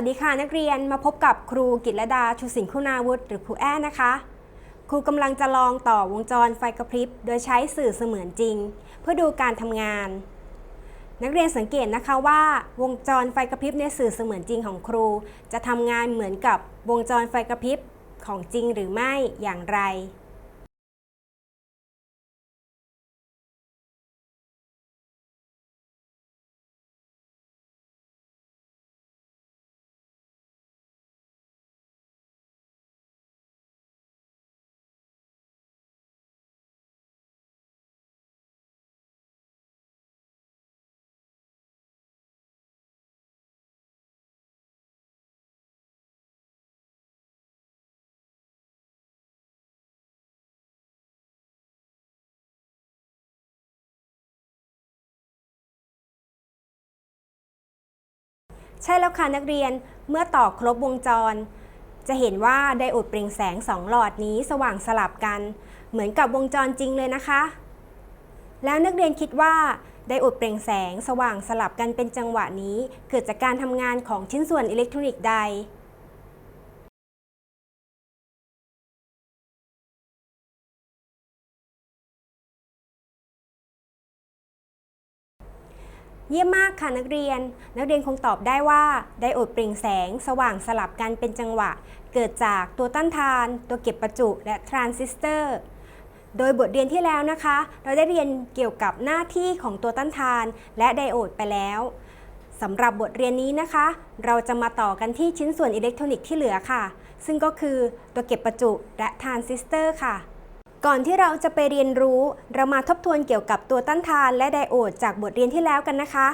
สวัสดีค่ะนักเรียนมาพบกับครูกิตรดาชูสินคุณาวุฒิหรือครูแอ้นะคะ ครูกำลังจะลองต่อวงจรไฟกระพริบ โดยใช้สื่อเสมือนจริง เพื่อดูการทำงาน นักเรียนสังเกตนะคะว่า วงจรไฟกระพริบในสื่อเสมือนจริงของครู จะทำงานเหมือนกับวงจรไฟกระพริบของจริงหรือไม่อย่างไร ใช่แล้วค่ะนักเรียนเมื่อต่อครบวงจร จะเห็นว่าไดโอดเปล่งแสงสองหลอดนี้สว่างสลับกัน เหมือนกับวงจรจริงเลยนะคะ แล้วนักเรียนคิดว่าไดโอดเปล่งแสงสว่างสลับกันเป็นจังหวะนี้ เกิดจากการทำงานของชิ้นส่วนอิเล็กทรอนิกส์ใด เยี่ยมมากค่ะนักเรียน นักเรียนคงตอบได้ว่าไดโอดเปล่งแสง สว่างสลับกันเป็นจังหวะ เกิดจากตัวต้านทาน ตัวเก็บประจุและทรานซิสเตอร์โดยบทเรียนที่แล้วนะคะ เราได้เรียนเกี่ยวกับหน้าที่ของตัวต้านทาน และไดโอดไปแล้วสำหรับบทเรียนนี้นะคะ เราจะมาต่อกันที่ชิ้นส่วนอิเล็กทรอนิกส์ที่เหลือค่ะ ซึ่งก็คือตัวเก็บประจุและทรานซิสเตอร์ค่ะ ก่อนที่เราจะไปเรียนรู้ เรามาทบทวนเกี่ยวกับตัวต้านทานและไดโอดจากบทเรียนที่แล้วกันนะคะ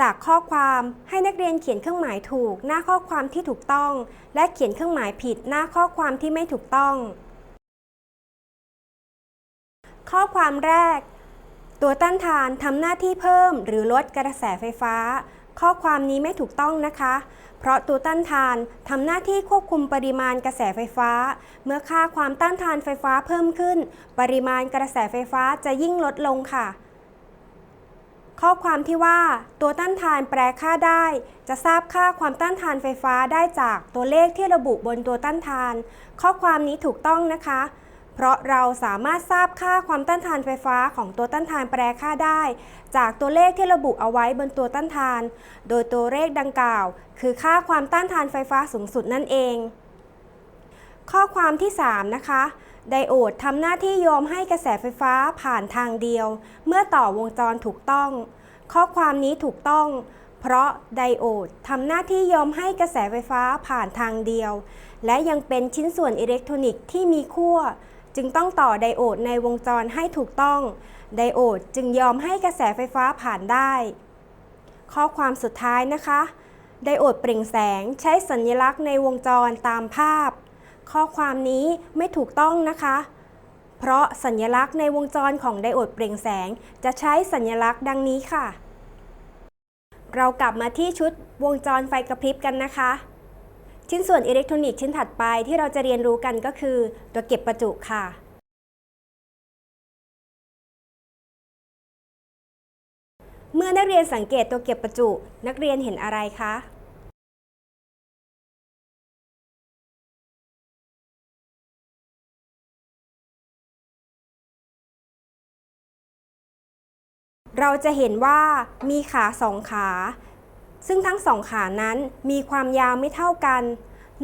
จากข้อความให้นักเรียนเขียนเครื่องหมายถูก หน้าข้อความที่ถูกต้อง และเขียนเครื่องหมายผิด หน้าข้อความที่ไม่ถูกต้อง ข้อความแรก ตัวต้านทานทำหน้าที่เพิ่มหรือลดกระแสไฟฟ้า ข้อความนี้ไม่ถูกต้องนะคะ เพราะตัวต้านทานทำหน้าที่ควบคุมปริมาณกระแสไฟฟ้า เมื่อค่าความต้านทานไฟฟ้าเพิ่มขึ้น ปริมาณกระแสไฟฟ้าจะยิ่งลดลงค่ะ ข้อความที่ว่า ตัวต้านทานแปรค่าได้ จะทราบค่าความต้านทานไฟฟ้าได้จากตัวเลขที่ระบุบนตัวต้านทาน ข้อความนี้ถูกต้องนะคะ เพราะเราสามารถทราบค่าความต้านทานไฟฟ้าของตัวต้านทานแปรค่าได้ จากตัวเลขที่ระบุเอาไว้บนตัวต้านทาน โดยตัวเลขดังกล่าว คือค่าความต้านทานไฟฟ้าสูงสุดนั่นเอง ข้อความที่ 3 นะคะไดโอดทำหน้าที่โยอมให้กระแสไฟฟ้าผ่านทางเดียว เมื่อต่อวงจรถูกต้อง ข้อความนี้ถูกต้อง เพราะไดโอดทำหน้าที่โยอมให้กระแสไฟฟ้าผ่านทางเดียว และยังเป็นชิ้นส่วนอิเล็กทรอนิกส์ที่มีขั้ว จึงต้องต่อไดโอดในวงจรให้ถูกต้อง ไดโอดจึงยอมให้กระแสไฟฟ้าผ่านได้ ข้อความสุดท้ายนะคะ ไดโอดเปล่งแสงใช้สัญลักษณ์ในวงจรตามภาพ ข้อความนี้ไม่ถูกต้องนะคะ เพราะสัญลักษณ์ในวงจรของไดโอดเปล่งแสงจะใช้สัญลักษณ์ดังนี้ค่ะ เรากลับมาที่ชุดวงจรไฟกระพริบกันนะคะ ชิ้นส่วนอิเล็กทรอนิกส์ชิ้นถัดไปที่เราจะเรียนรู้กันก็คือ ตัวเก็บประจุค่ะ เมื่อนักเรียนสังเกตตัวเก็บประจุ นักเรียนเห็นอะไรคะ เราจะเห็นว่ามีขาสองขา ซึ่งทั้งสองขานั้นมีความยาวไม่เท่ากัน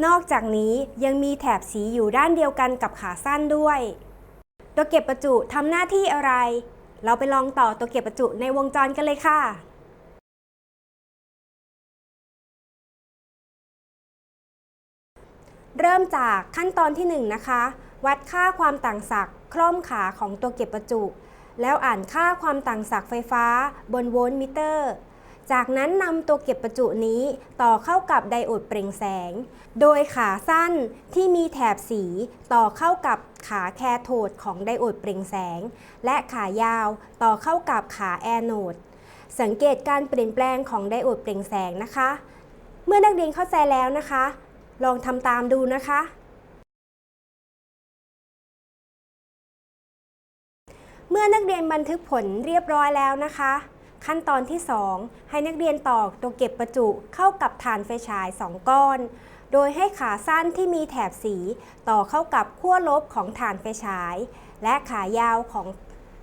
นอกจากนี้ยังมีแถบสีอยู่ด้านเดียวกันกับขาสั้นด้วย ตัวเก็บประจุทำหน้าที่อะไร เราไปลองต่อตัวเก็บประจุในวงจรกันเลยค่ะ เริ่มจากขั้นตอนที่1นงนะคะ วัดค่าความต่างศักย์คล่อมขาของตัวเก็บประจุ แล้วอ่านค่าความต่างศักย์ไฟฟ้าบนโวลต์มิเตอร์ จากนั้นนำตัวเก็บประจุนี้ต่อเข้ากับไดโอดเปล่งแสง โดยขาสั้นที่มีแถบสีต่อเข้ากับขาแคโทดของไดโอดเปล่งแสง และขายาวต่อเข้ากับขาแอนโนด สังเกตการเปลี่ยนแปลงของไดโอดเปล่งแสงนะคะ เมื่อนักเรียนเข้าใจแล้วนะคะ ลองทำตามดูนะคะเมื่อนักเรียนบันทึกผลเรียบร้อยแล้วนะคะ ขั้นตอนที่ 2 ให้นักเรียนตอกตัวเก็บประจุเข้ากับฐานไฟฉาย 2 ก้อน โดยให้ขาสั้นที่มีแถบสี ต่อเข้ากับขั้วลบของฐานไฟฉาย และขายาวของ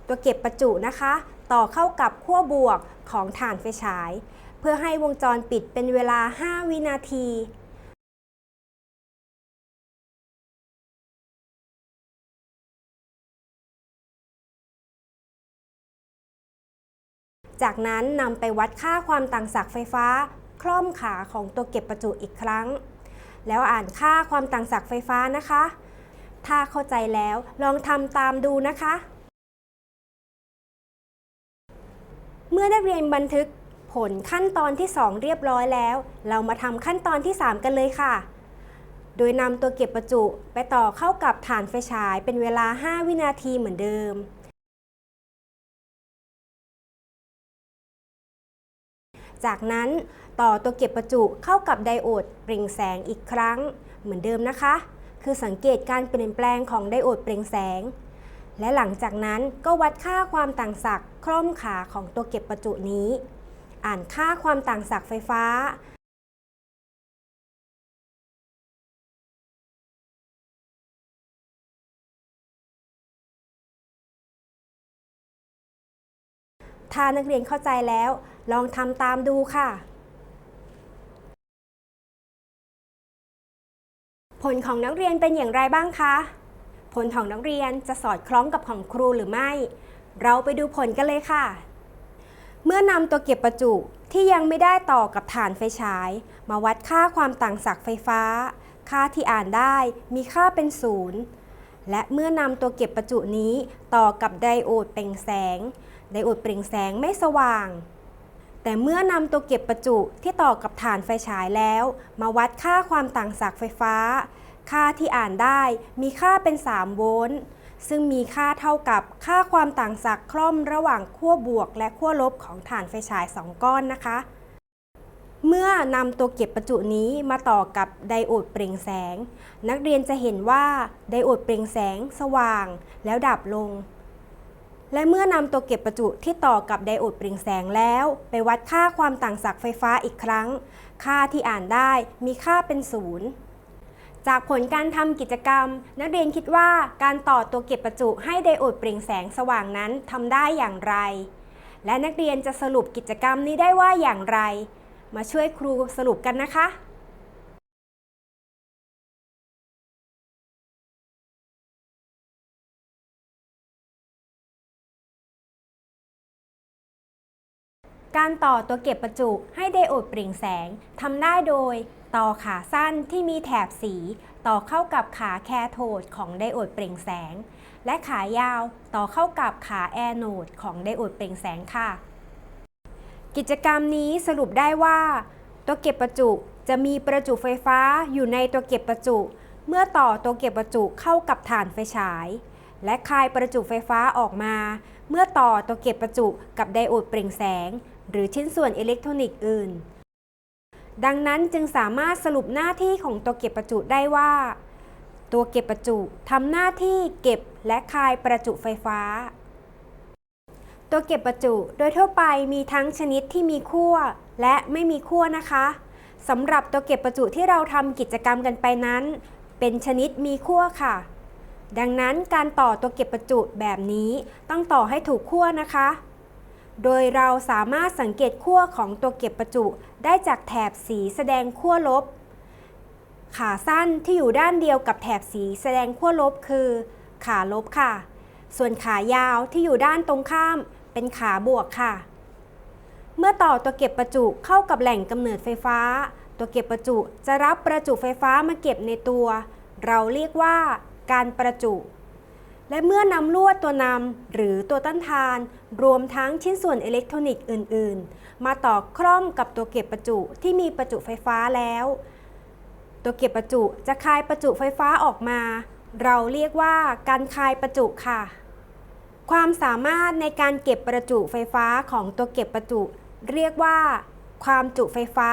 ตัวเก็บประจุนะคะ ต่อเข้ากับขั้วบวกของฐานไฟฉาย เพื่อให้วงจรปิดเป็นเวลา 5 วินาที จากนั้นนำไปวัดค่าความต่างศักย์ไฟฟ้า คล่อมขาของตัวเก็บประจุอีกครั้ง แล้วอ่านค่าความต่างศักย์ไฟฟ้านะคะ ถ้าเข้าใจแล้วลองทำตามดูนะคะ เมื่อนักเรียนบันทึกผลขั้นตอนที่ 2 เรียบร้อยแล้ว เรามาทำขั้นตอนที่ 3 กันเลยค่ะ โดยนำตัวเก็บประจุไปต่อเข้ากับฐานไฟฉายเป็นเวลา 5 วินาทีเหมือนเดิม จากนั้นต่อตัวเก็บประจุเข้ากับไดโอดเปล่งแสงอีกครั้งเหมือนเดิมนะคะ คือสังเกตการเปลี่ยนแปลงของไดโอดเปล่งแสง และหลังจากนั้นก็วัดค่าความต่างศักย์คล่อมขาของตัวเก็บประจุนี้ อ่านค่าความต่างศักย์ไฟฟ้าถ้านักเรียนเข้าใจแล้ว ลองทำตามดูค่ะ ผลของนักเรียนเป็นอย่างไรบ้างคะ ผลของนักเรียนจะสอดคล้องกับของครูหรือไม่ เราไปดูผลกันเลยค่ะ เมื่อนำตัวเก็บประจุที่ยังไม่ได้ต่อกับฐานไฟฉาย มาวัดค่าความต่างศักย์ไฟฟ้า ค่าที่อ่านได้มีค่าเป็นศูนย์และเมื่อนำตัวเก็บประจุนี้ต่อกับไดโอดเปล่งแสง ไดโอดเปล่งแสงไม่สว่าง แต่เมื่อนำตัวเก็บประจุที่ต่อกับฐานไฟฉายแล้ว มาวัดค่าความต่างศักย์ไฟฟ้า ค่าที่อ่านได้มีค่าเป็น 3 โวลต์ซึ่งมีค่าเท่ากับค่าความต่างศักย์คล่อมระหว่างขั้วบวกและขั้วลบของฐานไฟฉาย 2 ก้อนนะคะ เมื่อนำตัวเก็บประจุนี้มาต่อกับไดโอดเปล่งแสง นักเรียนจะเห็นว่าไดโอดเปล่งแสงสว่างแล้วดับลง และเมื่อนำตัวเก็บประจุที่ต่อกับไดโอดเปล่งแสงแล้ว ไปวัดค่าความต่างศักย์ไฟฟ้าอีกครั้ง ค่าที่อ่านได้มีค่าเป็นศูนย์จากผลการทำกิจกรรม นักเรียนคิดว่าการต่อตัวเก็บประจุให้ไดโอดเปล่งแสงสว่างนั้นทำได้อย่างไร และนักเรียนจะสรุปกิจกรรมนี้ได้ว่าอย่างไร มาช่วยครูสรุปกันนะคะ การต่อตัวเก็บประจุให้ไดโอดเปล่งแสงทำได้โดย ต่อขาสั้นที่มีแถบสี ต่อเข้ากับขาแคโทดของไดโอดเปล่งแสง และขายาวต่อเข้ากับขาแอโนดของไดโอดเปล่งแสงค่ะ กิจกรรมนี้สรุปได้ว่า ตัวเก็บประจุจะมีประจุไฟฟ้าอยู่ในตัวเก็บประจุ เมื่อต่อตัวเก็บประจุเข้ากับฐานไฟฉาย และคายประจุไฟฟ้าออกมา เมื่อต่อตัวเก็บประจุกับไดโอดเปล่งแสง หรือชิ้นส่วนอิเล็กทรอนิกส์อื่น ดังนั้นจึงสามารถสรุปหน้าที่ของตัวเก็บประจุได้ว่า ตัวเก็บประจุทำหน้าที่เก็บและคายประจุไฟฟ้า ตัวเก็บประจุโดยทั่วไปมีทั้งชนิดที่มีขั้วและไม่มีขั้วนะคะสำหรับตัวเก็บประจุที่เราทำกิจกรรมกันไปนั้น เป็นชนิดมีขั้วค่ะ ดังนั้นการต่อตัวเก็บประจุแบบนี้ต้องต่อให้ถูกขั้วนะคะ โดยเราสามารถสังเกตขั้วของตัวเก็บประจุได้จากแถบสีแสดงขั้วลบ ขาสั้นที่อยู่ด้านเดียวกับแถบสีแสดงขั้วลบคือ ขาลบค่ะ ส่วนขายาวที่อยู่ด้านตรงข้าม เป็นขาบวกค่ะ เมื่อต่อตัวเก็บประจุเข้ากับแหล่งกำเนิดไฟฟ้า ตัวเก็บประจุจะรับประจุไฟฟ้ามาเก็บในตัว เราเรียกว่าการประจุ และเมื่อนำลวดตัวนำหรือตัวต้านทาน รวมทั้งชิ้นส่วนอิเล็กทรอนิกส์อื่น ๆ มาต่อคล่อมกับตัวเก็บประจุที่มีประจุไฟฟ้าแล้ว ตัวเก็บประจุจะคายประจุไฟฟ้าออกมา เราเรียกว่าการคายประจุค่ะ ความสามารถในการเก็บประจุไฟฟ้าของตัวเก็บประจุ เรียกว่า ความจุไฟฟ้า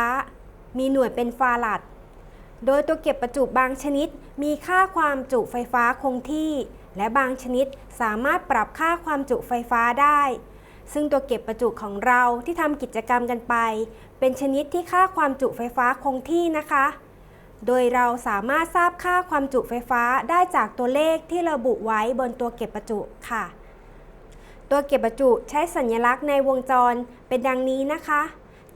มีหน่วยเป็นฟารัดโดยตัวเก็บประจุบางชนิด มีค่าความจุไฟฟ้าคงที่ และบางชนิดสามารถปรับค่าความจุไฟฟ้าได้ ซึ่งตัวเก็บประจุของเราที่ทำกิจกรรมกันไป เป็นชนิดที่ค่าความจุไฟฟ้าคงที่นะคะ โดยเราสามารถทราบค่าความจุไฟฟ้าได้จากตัวเลขที่ระบุไว้บนตัวเก็บประจุค่ะ ตัวเก็บประจุใช้สัญลักษณ์ในวงจรเป็นดังนี้นะคะ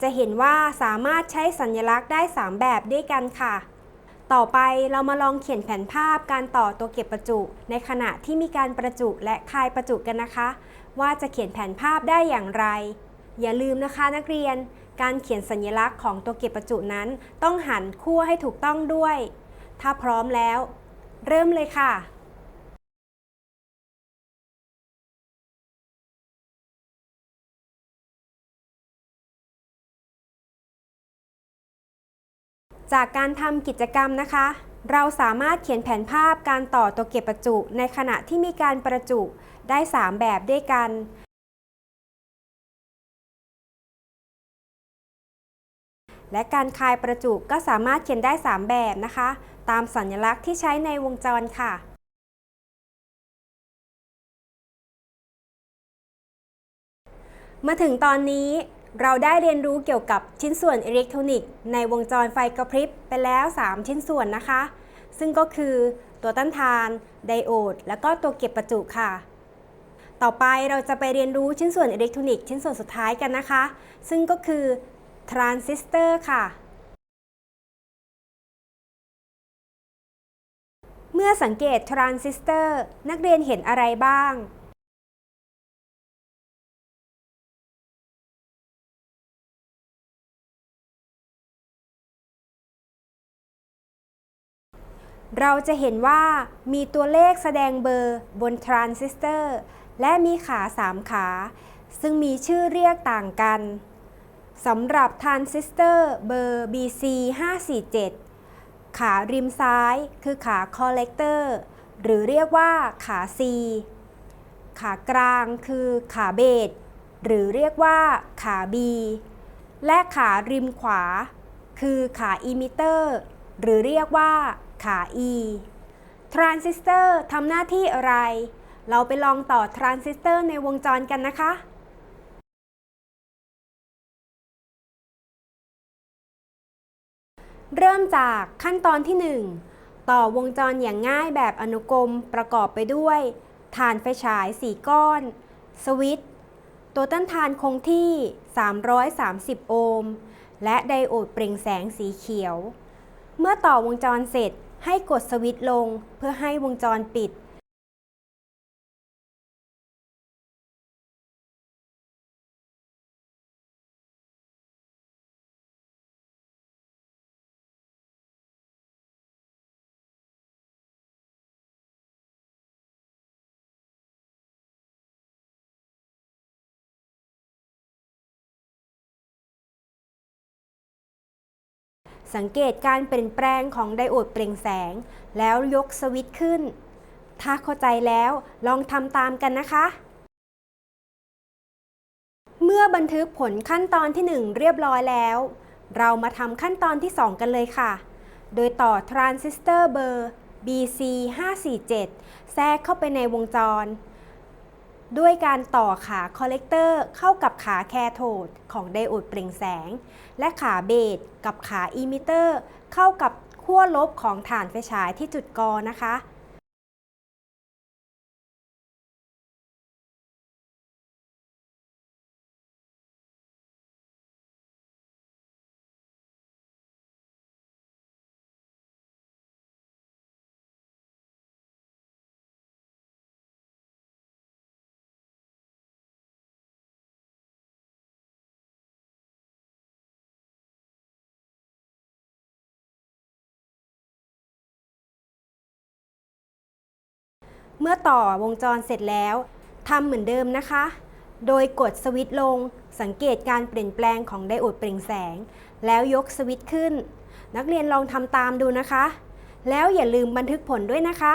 จะเห็นว่าสามารถใช้สัญลักษณ์ได้ 3 แบบด้วยกันค่ะ ต่อไปเรามาลองเขียนแผนภาพการต่อตัวเก็บประจุ ในขณะที่มีการประจุและคายประจุกันนะคะ ว่าจะเขียนแผนภาพได้อย่างไร อย่าลืมนะคะนักเรียน การเขียนสัญลักษณ์ของตัวเก็บประจุนั้น ต้องหันขั้วให้ถูกต้องด้วย ถ้าพร้อมแล้ว เริ่มเลยค่ะ จากการทำกิจกรรมนะคะ เราสามารถเขียนแผนภาพการต่อตัวเก็บประจุในขณะที่มีการประจุได้ 3 แบบด้วยกัน และการคายประจุก็สามารถเขียนได้ 3 แบบนะคะ ตามสัญลักษณ์ที่ใช้ในวงจรค่ะมาถึงตอนนี้ เราได้เรียนรู้เกี่ยวกับชิ้นส่วนอิเล็กทรอนิกส์ในวงจรไฟกระพริบไปแล้ว 3 ชิ้นส่วนนะคะ ซึ่งก็คือตัวต้านทาน ไดโอด แล้วก็ตัวเก็บประจุค่ะ ต่อไปเราจะไปเรียนรู้ชิ้นส่วนอิเล็กทรอนิกส์ชิ้นส่วนสุดท้ายกันนะคะ ซึ่งก็คือทรานซิสเตอร์ค่ะ เมื่อสังเกตทรานซิสเตอร์นักเรียนเห็นอะไรบ้าง เราจะเห็นว่ามีตัวเลขแสดงเบอร์บนทรานซิสเตอร์และมีขา 3 ขา ซึ่งมีชื่อเรียกต่างกันสำหรับทรานซิสเตอร์เบอร์ BC 547 ขาริมซ้ายคือขาคอลเลกเตอร์หรือเรียกว่าขา C ขากลางคือขาเบสหรือเรียกว่าขา B และขาริมขวา คือขาอิมิเตอร์ หรือเรียกว่า ขา E ทรานซิสเตอร์ทำหน้าที่อะไร เราไปลองต่อทรานซิสเตอร์ในวงจรกันนะคะ เริ่มจากขั้นตอนที่ 1 ต่อวงจรอย่างง่ายแบบอนุกรมประกอบไปด้วยฐานไฟฉาย 4 ก้อน สวิตตัวต้านทานคงที่ 330 โอห์ม และไดโอดเปล่งแสงสีเขียว เมื่อต่อวงจรเสร็จ ให้กดสวิตช์ลงเพื่อให้วงจรปิด สังเกตการเปลี่ยนแปลงของไดโอดเปล่งแสง แล้วยกสวิตช์ขึ้น ถ้าเข้าใจแล้วลองทำตามกันนะคะ เมื่อบันทึกผลขั้นตอนที่ 1 เรียบร้อยแล้ว เรามาทำขั้นตอนที่ 2 กันเลยค่ะ โดยต่อทรานซิสเตอร์เบอร์ BC 547 แทรกเข้าไปในวงจร ด้วยการต่อขาคอลเลกเตอร์เข้ากับขาแคโทดของไดโอดเปล่งแสง และขาเบสกับขาอิมิเตอร์ เข้ากับขั้วลบของฐานไฟฉายที่จุดกอนะคะ เมื่อต่อวงจรเสร็จแล้วทำเหมือนเดิมนะคะ โดยกดสวิตช์ลง สังเกตการเปลี่ยนแปลงของไดโอดเปล่งแสง แล้วยกสวิตช์ขึ้น นักเรียนลองทำตามดูนะคะ แล้วอย่าลืมบันทึกผลด้วยนะคะ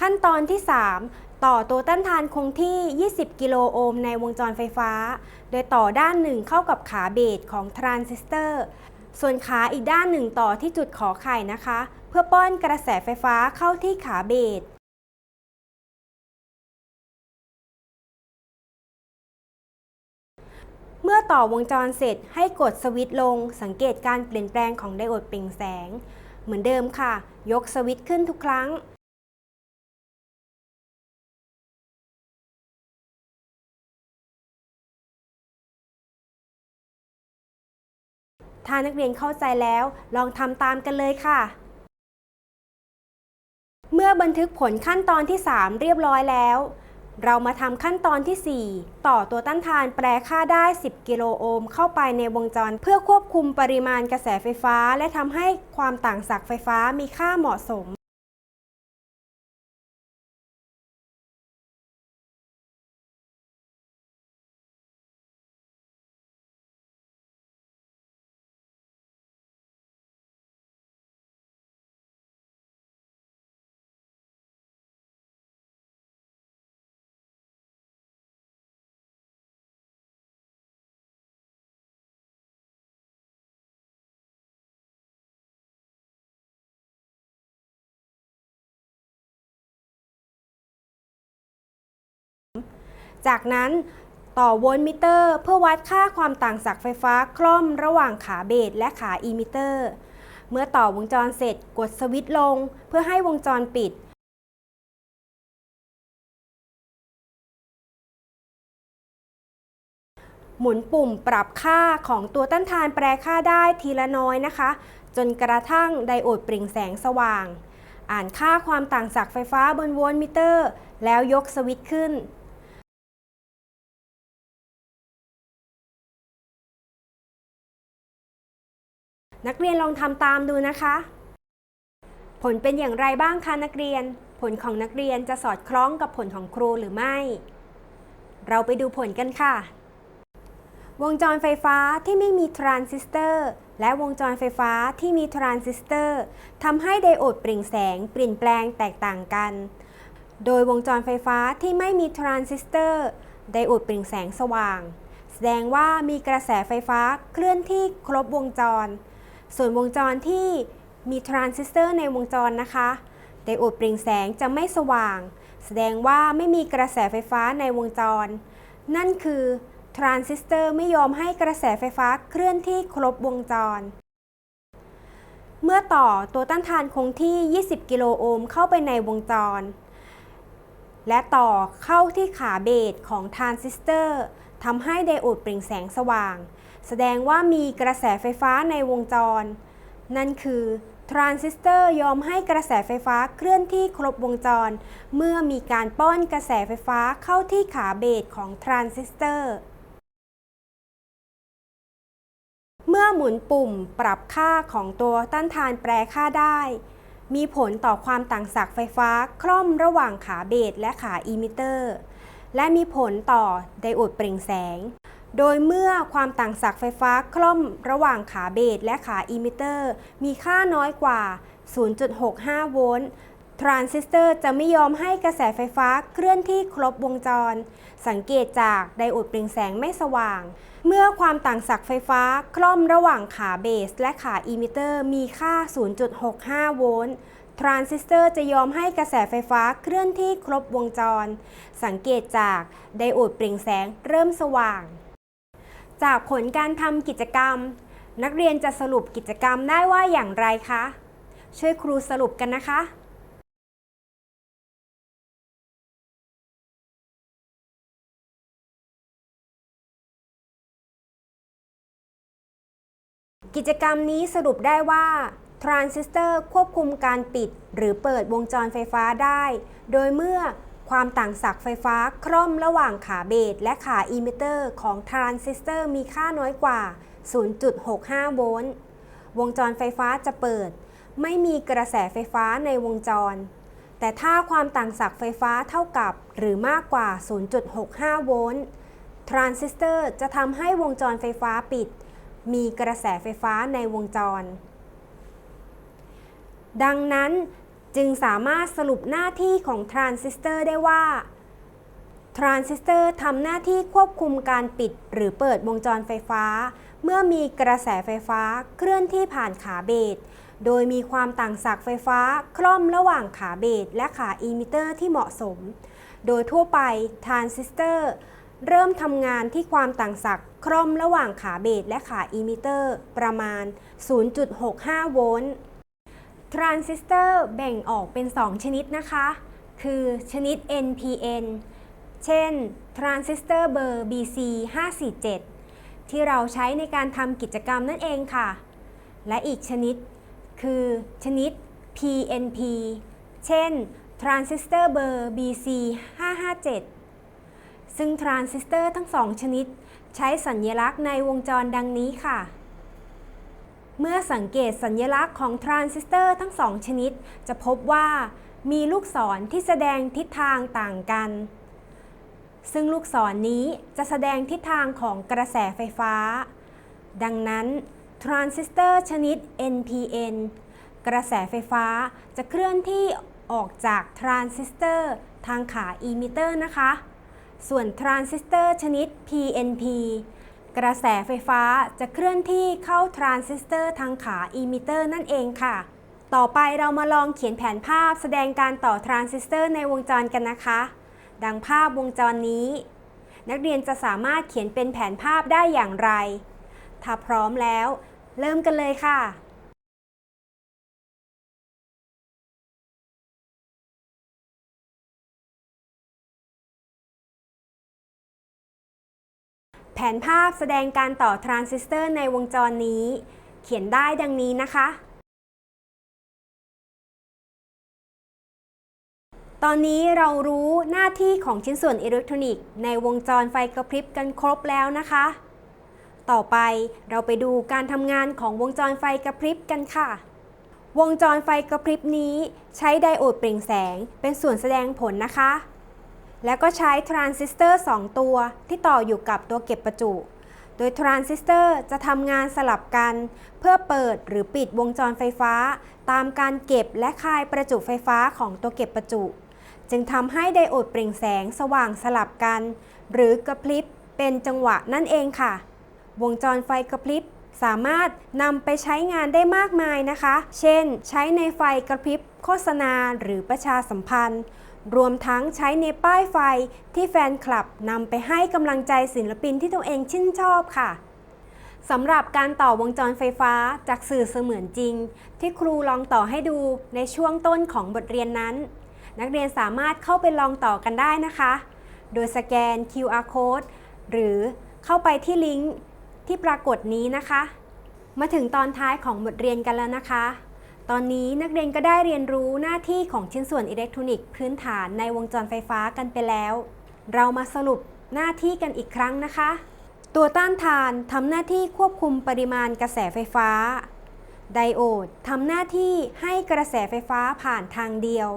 ขั้นตอนที่ 3 ต่อตัวต้านทานคงที่ 20 กิโลโอห์มในวงจรไฟฟ้า โดยต่อด้านหนึ่งเข้ากับขาเบสของทรานซิสเตอร์ ส่วนขาอีกด้านหนึ่งต่อที่จุดขอไข่นะคะ เพื่อป้อนกระแสไฟฟ้าเข้าที่ขาเบสเมื่อต่อวงจรเสร็จให้กดสวิตช์ลง สังเกตการเปลี่ยนแปลงของไดโอดเปล่งแสง เหมือนเดิมค่ะ ยกสวิตช์ขึ้นทุกครั้ง ถ้านักเรียนเข้าใจแล้ว ลองทำตามกันเลยค่ะ เมื่อบันทึกผลขั้นตอนที่ 3 เรียบร้อยแล้ว เรามาทำขั้นตอนที่ 4 ต่อตัวต้านทานแปรค่าได้ 10 กิโลโอห์มเข้าไปในวงจร เพื่อควบคุมปริมาณกระแสไฟฟ้า และทำให้ความต่างศักย์ไฟฟ้ามีค่าเหมาะสม จากนั้นต่อโวลต์มิเตอร์ เพื่อวัดค่าความต่างศักย์ไฟฟ้าคล่อมระหว่างขาเบสและขาอีมิเตอร์ เมื่อต่อวงจรเสร็จกดสวิตช์ลง เพื่อให้วงจรปิดหมุนปุ่มปรับค่าของตัวต้านทานแปรค่าได้ทีละน้อยนะคะ จนกระทั่งไดโอดเปล่งแสงสว่าง อ่านค่าความต่างศักย์ไฟฟ้าบนโวลต์มิเตอร์ แล้วยกสวิตช์ขึ้น นักเรียนลองทำตามดูนะคะ ผลเป็นอย่างไรบ้างคะนักเรียน ผลของนักเรียนจะสอดคล้องกับผลของครูหรือไม่ เราไปดูผลกันค่ะ วงจรไฟฟ้าที่ไม่มีทรานซิสเตอร์และวงจรไฟฟ้าที่มีทรานซิสเตอร์ทำให้ไดโอดเปล่งแสงเปลี่ยนแปลงแตกต่างกัน โดยวงจรไฟฟ้าที่ไม่มีทรานซิสเตอร์ไดโอดเปล่งแสงสว่าง แสดงว่ามีกระแสไฟฟ้าเคลื่อนที่ครบวงจร ส่วนวงจรที่มีทรานซิสเตอร์ในวงจรนะคะไดโอดเปล่งแสงจะไม่สว่าง แสดงว่าไม่มีกระแสไฟฟ้าในวงจร นั่นคือทรานซิสเตอร์ไม่ยอมให้กระแสไฟฟ้าเคลื่อนที่ครบวงจร เมื่อต่อตัวต้านทานคงที่ 20 กิโลโอห์มเข้าไปในวงจร และต่อเข้าที่ขาเบสของทรานซิสเตอร์ทำให้ไดโอดเปล่งแสงสว่าง แสดงว่ามีกระแสไฟฟ้าในวงจร นั่นคือทรานซิสเตอร์ยอมให้กระแสไฟฟ้าเคลื่อนที่ครบวงจร เมื่อมีการป้อนกระแสไฟฟ้าเข้าที่ขาเบสของทรานซิสเตอร์ เมื่อหมุนปุ่มปรับค่าของตัวต้านทานแปรค่าได้ มีผลต่อความต่างศักย์ไฟฟ้าคล่อมระหว่างขาเบสและขาอีมิเตอร์ และมีผลต่อไดโอดเปล่งแสง โดยเมื่อความต่างศักย์ไฟฟ้าคล่อมระหว่างขาเบสและขาอีมิเตอร์ มีค่าน้อยกว่า 0.65 โวลต์ทรานซิสเตอร์จะไม่ยอมให้กระแสไฟฟ้าเคลื่อนที่ครบวงจร สังเกตจากไดโอดเปล่งแสงไม่สว่าง เมื่อความต่างศักย์ไฟฟ้าคล่อมระหว่างขาเบสและขาอีมิเตอร์มีค่า 0.65 โวลต์ทรานซิสเตอร์จะยอมให้กระแสไฟฟ้าเคลื่อนที่ครบวงจร สังเกตจากไดโอดเปล่งแสงเริ่มสว่าง จากผลการทำกิจกรรม นักเรียนจะสรุปกิจกรรมได้ว่าอย่างไรคะ ช่วยครูสรุปกันนะคะกิจกรรมนี้สรุปได้ว่า ทรานซิสเตอร์ควบคุมการปิด หรือเปิดวงจรไฟฟ้าได้ โดยเมื่อ ความต่างศักย์ไฟฟ้าคล่อมระหว่างขาเบสและขาอีมิเตอร์ของทรานซิสเตอร์มีค่าน้อยกว่า 0.65 โวลต์ วงจรไฟฟ้าจะเปิด ไม่มีกระแสไฟฟ้าในวงจร แต่ถ้าความต่างศักย์ไฟฟ้าเท่ากับหรือมากกว่า 0.65 โวลต์ ทรานซิสเตอร์จะทำให้วงจรไฟฟ้าปิด มีกระแสไฟฟ้าในวงจร ดังนั้น จึงสามารถสรุปหน้าที่ของทรานซิสเตอร์ได้ว่า ทรานซิสเตอร์ทำหน้าที่ควบคุมการปิดหรือเปิดวงจรไฟฟ้า เมื่อมีกระแสไฟฟ้าเคลื่อนที่ผ่านขาเบสโดยมีความต่างศักย์ไฟฟ้าคล่อมระหว่างขาเบสและขาอีมิเตอร์ที่เหมาะสม โดยทั่วไปทรานซิสเตอร์เริ่มทำงานที่ความต่างศักย์คร่อมระหว่างขาเบสและขาอีมิเตอร์ ประมาณ 0.65 โวลต์ ทรานซิสเตอร์แบ่งออกเป็น 2 ชนิดนะคะ คือชนิด NPN เช่นทรานซิสเตอร์เบอร์ BC 547ที่เราใช้ในการทำกิจกรรมนั่นเองค่ะ และอีกชนิดคือชนิด PNP เช่นทรานซิสเตอร์เบอร์ BC 557ซึ่งทรานซิสเตอร์ทั้งสองชนิด ใช้สัญลักษณ์ในวงจรดังนี้ค่ะ เมื่อสังเกตสัญลักษณ์ของทรานซิสเตอร์ทั้งสองชนิด จะพบว่ามีลูกศรที่แสดงทิศทางต่างกัน ซึ่งลูกศรนนี้จะแสดงทิศทางของกระแสไฟฟ้า ดังนั้นทรานซิสเตอร์ชนิด NPN กระแสไฟฟ้าจะเคลื่อนที่ออกจากทรานซิสเตอร์ทางขาอีมิเตอร์นะคะ ส่วนทรานซิสเตอร์ชนิด PNP กระแสไฟฟ้าจะเคลื่อนที่เข้าทรานซิสเตอร์ทางขาอิมิเตอร์นั่นเองค่ะ ต่อไปเรามาลองเขียนแผนภาพแสดงการต่อทรานซิสเตอร์ในวงจรกันนะคะ ดังภาพวงจรนี้ นักเรียนจะสามารถเขียนเป็นแผนภาพได้อย่างไร ถ้าพร้อมแล้ว เริ่มกันเลยค่ะ แผนภาพแสดงการต่อทรานซิสเตอร์ในวงจรนี้ เขียนได้ดังนี้นะคะ ตอนนี้เรารู้หน้าที่ของชิ้นส่วนอิเล็กทรอนิกส์ในวงจรไฟกระพริบกันครบแล้วนะคะ ต่อไปเราไปดูการทำงานของวงจรไฟกระพริบกันค่ะ วงจรไฟกระพริบนี้ใช้ไดโอดเปล่งแสงเป็นส่วนแสดงผลนะคะ แล้วก็ใช้ทรานซิสเตอร์ 2 ตัวที่ต่ออยู่กับตัวเก็บประจุ โดยทรานซิสเตอร์จะทำงานสลับกัน เพื่อเปิดหรือปิดวงจรไฟฟ้า ตามการเก็บและคายประจุไฟฟ้าของตัวเก็บประจุ จึงทำให้ไดโอดเปล่งแสงสว่างสลับกัน หรือกระพริบเป็นจังหวะนั่นเองค่ะ วงจรไฟกระพริบสามารถนำไปใช้งานได้มากมายนะคะ เช่น ใช้ในไฟกระพริบโฆษณาหรือประชาสัมพันธ์ รวมทั้งใช้ในป้ายไฟที่แฟนคลับนำไปให้กำลังใจศิลปินที่ตัวเองชื่นชอบค่ะสำหรับการต่อวงจรไฟฟ้าจากสื่อเสมือนจริง ที่ครูลองต่อให้ดูในช่วงต้นของบทเรียนนั้น นักเรียนสามารถเข้าไปลองต่อกันได้นะคะ โดยสแกน QR code หรือเข้าไปที่ลิงก์ที่ปรากฏนี้นะคะ มาถึงตอนท้ายของบทเรียนกันแล้วนะคะ ตอนนี้นักเรียนก็ได้เรียนรู้หน้าที่ของชิ้นส่วนอิเล็กทรอนิกส์พื้นฐานในวงจรไฟฟ้ากันไปแล้ว เรามาสรุปหน้าที่กันอีกครั้งนะคะ ตัวต้านทานทำหน้าที่ควบคุมปริมาณกระแสไฟฟ้า ไดโอดทำหน้าที่ให้กระแสไฟฟ้าผ่านทางเดียว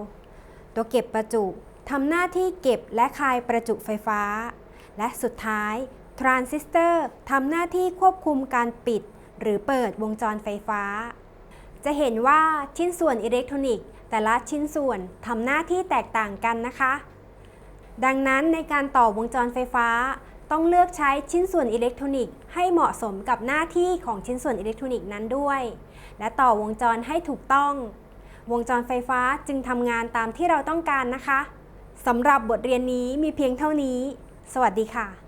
ตัวเก็บประจุทำหน้าที่เก็บและคายประจุไฟฟ้า และสุดท้าย ทรานซิสเตอร์ทำหน้าที่ควบคุมการปิด หรือเปิดวงจรไฟฟ้า จะเห็นว่าชิ้นส่วนอิเล็กทรอนิกส์ แต่ละชิ้นส่วนทำหน้าที่แตกต่างกันนะคะ ดังนั้นในการต่อวงจรไฟฟ้า ต้องเลือกใช้ชิ้นส่วนอิเล็กทรอนิกส์ให้เหมาะสมกับหน้าที่ของชิ้นส่วนอิเล็กทรอนิกส์นั้นด้วย และต่อวงจรให้ถูกต้อง วงจรไฟฟ้าจึงทำงานตามที่เราต้องการนะคะสำหรับบทเรียนนี้มีเพียงเท่านี้ สวัสดีค่ะ